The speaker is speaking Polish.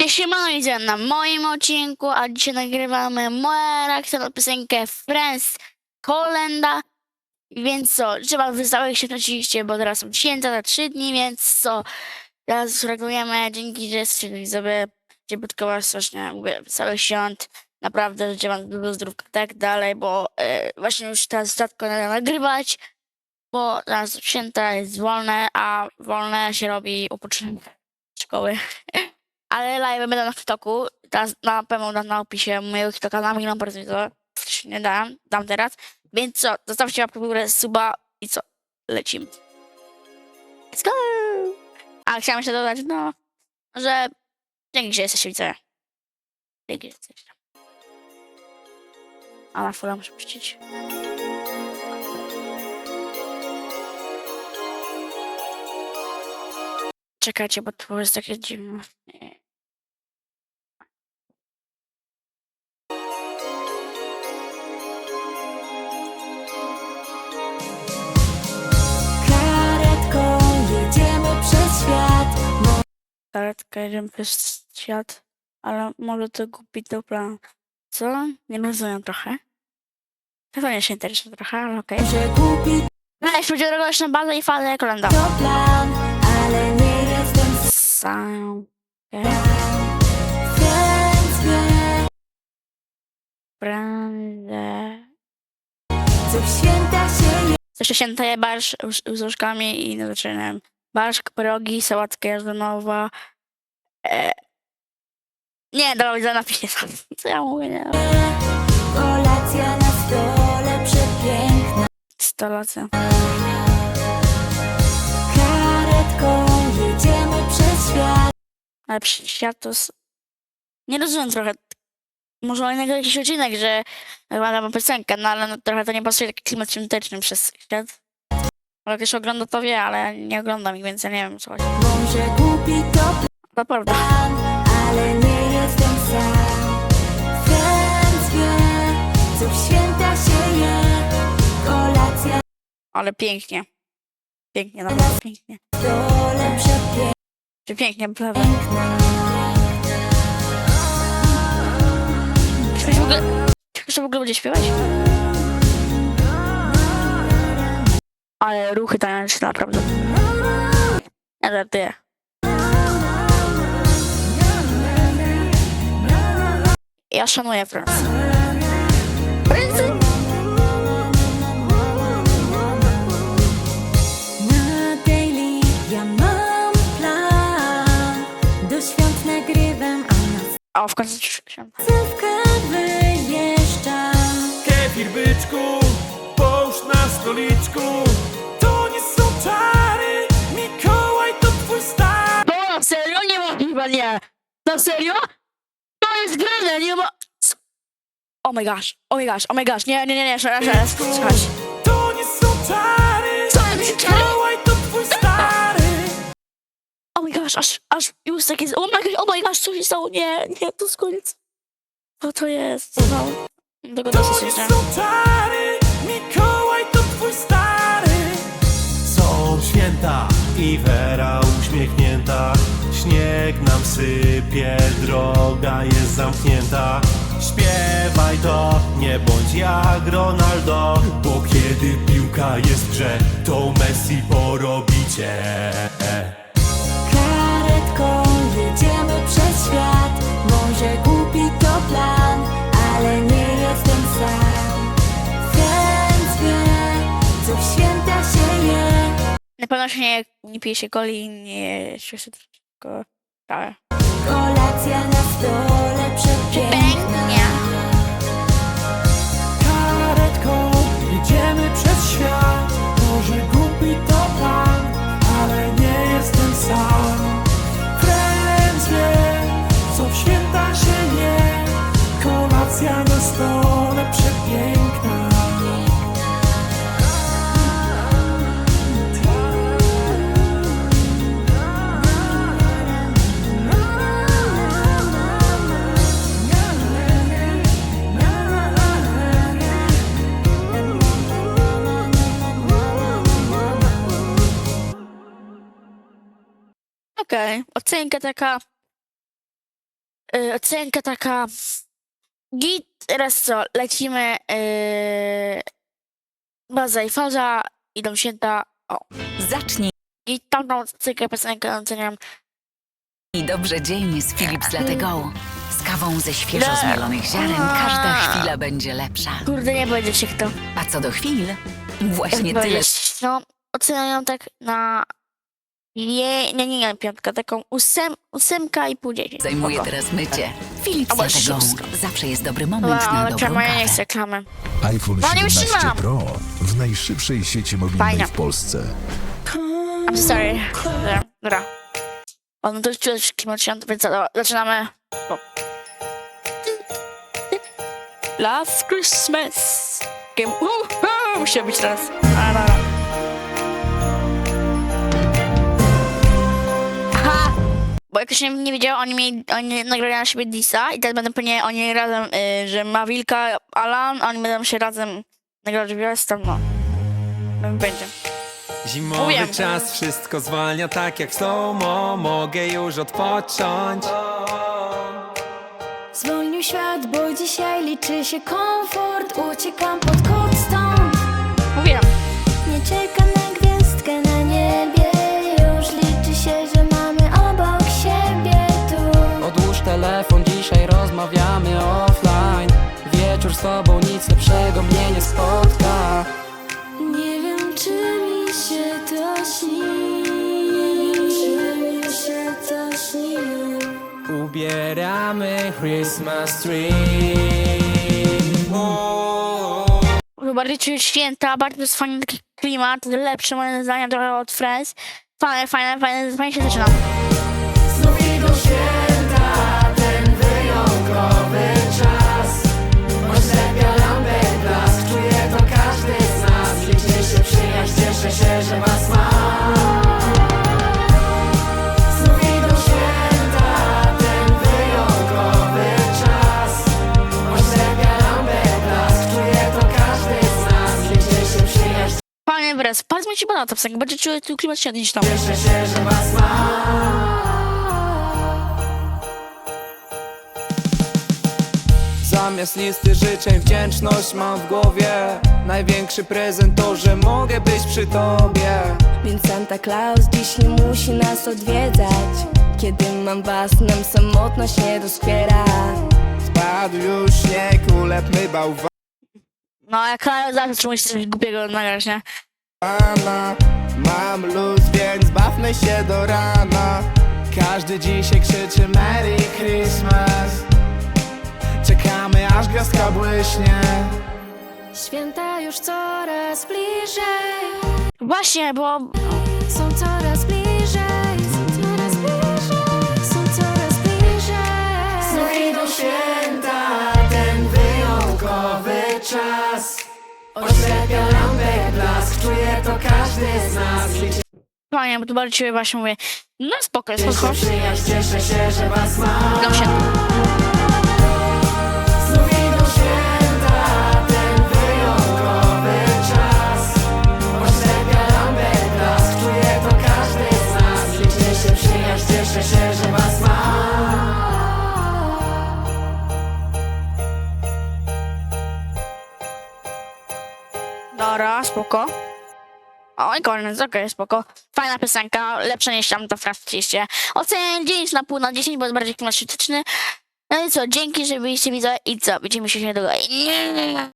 Siemano, widzę na moim odcinku, a dzisiaj nagrywamy moją reakcję na piosenkę Friends Kolenda. Więc co, trzeba wystawić się oczywiście, bo teraz są święta za trzy dni, więc co, teraz reagujemy, dzięki, że jesteście widzowie, ciepłutko was strasznie, mówię, wesołych świąt, naprawdę życzę wam dużo zdrówka tak dalej, bo e, właśnie już teraz rzadko nada nagrywać, bo teraz święta jest wolne, a wolne się robi upoczynku szkoły. Ale live będą na TikToku. Teraz na pewno dam na opisie mojego TikToka na milion procent nie dam, dam teraz. Więc co, zostawcie łapkę w górę, suba i co, lecimy. Let's go! A chciałam jeszcze dodać, no, że dzięki, że jesteście widzowie. Dzięki, że jesteście. A na fulę muszę puścić. Czekajcie, bo to jest takie dziwne. Jedziemy przez świat, ale może to głupi to plan. Co? Nie rozumiem trochę. To nie się interesuje trochę, ale okej. Może głupi Weź, będzie drogość na bazę i falę kolenda. to plan, ale nie jestem Sam. wie, Prędzej. co w święta się je. Jeszcze święta je barsz z- z łóżkami i zaczynam. Barszk, pierogi, sałatka jarzynowa. E... Nie, dobra, widzę napisie. Co ja mówię, nie? Kolacja na stole przepiękna. Stolacja. Karetką jedziemy przez świat. Ale przy- świat to... s- Nie rozumiem trochę. Może innego jakiś odcinek, że mam piosenkę, no ale no, trochę to nie pasuje taki klimat świąteczny przez świat. Ale ktoś ogląda to wie, ale nie oglądam ich, więc ja nie wiem co chodzi. Może głupi to To prawda. plan, ale nie jestem sam. Wie, co w święta się je. Kolacja Ale pięknie. Pięknie, naprawdę pięknie. przepiękna. Czy pięknie, prawda. Chcesz w ogóle, chcesz w ogóle będzie śpiewać? Ale ruchy tańczne, naprawdę. Ja żartuję. Ja szanuję świąt nagrywam, a w końcu wyjeżdżam. Kefir byczku, połóż na stoliczku chyba nie. No serio? To jest grane, nie ma... Oh my gosh, oh my gosh, oh my gosh, nie, nie, nie, nie, jeszcze raz, raz, słuchaj. To nie są czary, Co? Mikołaj to twój stary Oh my gosh, aż, aż już tak jest, oh my gosh, oh my gosh, co się stało? Nie, nie, to jest koniec. Co to jest? No, dogodę To nie są czary, Mikołaj to twój stary Są święta i Wera uśmiechnięta Śnieg nam sypie, droga jest zamknięta Śpiewaj to, nie bądź jak Ronaldo Bo kiedy piłka jest w grze, to Messi porobicie Karetką jedziemy przez świat. Może głupi to plan, ale nie jestem sam. Więc wie, co w święta się je. Na pewno się nie, nie pije się coli, nie się się tylko kawę. Kolacja na Okej, ocenka taka y, ocenka taka git, teraz co, lecimy y, baza i faza, idą święta, o, Zacznij. I tamtą ocenkę, piosenkę oceniam. Dobrze dzień z Philips Latte Go. Z kawą ze świeżo Le- zmielonych ziaren każda chwila będzie lepsza. Kurde, nie będzie się kto. A co do chwil, właśnie tyle. No, oceniam tak na... Nie, nie, nie, nie, piątka, taką ósem, ósemka i pół dziesięć. zajmuje Spoko. teraz mycie. Albo Go. szóstka. Zawsze jest dobry moment na ale dobrą czemu ja nie kawę. chcę klamy? iPhone No nie 17 wytrzymam. Pro w najszybszej sieci mobilnej Fajne. w Polsce. I'm sorry. Dobra, dobra. O, no to już czuję klimat świąt, więc dobra, zaczynamy. O. Last Christmas. Game. Uh, musi być teraz. Bo jak ktoś nie, nie wiedział, oni, mieli, oni nagrali na siebie Disa i teraz będą pewnie oni razem, y, że ma Wilka, Alan, oni będą się razem nagrać w tam, no. Będzie. Zimowy Mówiłem. czas wszystko zwalnia tak jak slow-mo Mogę już odpocząć Zwolnił świat, bo dzisiaj liczy się komfort Uciekam pod kot rozmawiamy offline. Wieczór z tobą, nic lepszego mnie nie spotka. Nie wiem, czy mi się to śni. Czy mi się to śni. Ubieramy Christmas tree. Bardziej czuję święta, bardzo jest fajny taki klimat, lepszy moim zdaniem trochę od Friends. Fajne, fajne, fajne, fajnie się zaczyna. Fajny wyraz, bardzo mi się ta piosenka, bardziej czuję tu klimat święty niż tam. Zamiast listy życzeń wdzięczność mam w głowie. Największy prezent to, że mogę być przy tobie. Więc Santa Claus dziś nie musi nas odwiedzać. Kiedy mam was, nam samotność nie doskwiera. Spadł już śnieg, ulepmy bałwana No, jak zawsze musi coś głupiego nagrać, nie? Mam luz, więc bawmy się do rana. Każdy dzisiaj krzyczy Merry Christmas. Czekamy aż gwiazdka błyśnie. Święta już coraz bliżej. Właśnie, bo Są coraz bliżej każdy z nas fajnie, bo tu bardziej właśnie mówię, no spoko, spoko. Przyjaźń, cieszę się, że was mam Dam się. Znów idą święta Ten wyjątkowy czas Oślepia lampek blask Czuje to każdy z nas się przyjaźń, cieszę się, że was mam Dobra, spoko. Oj, koniec, okej, spoko. Fajna piosenka, lepsza niż tam to oczywiście. Oceniam 9 na pół na 10, bo jest bardziej klimatyczny. No i co, dzięki, że byliście widzowie i co, widzimy się niedługo. Nie.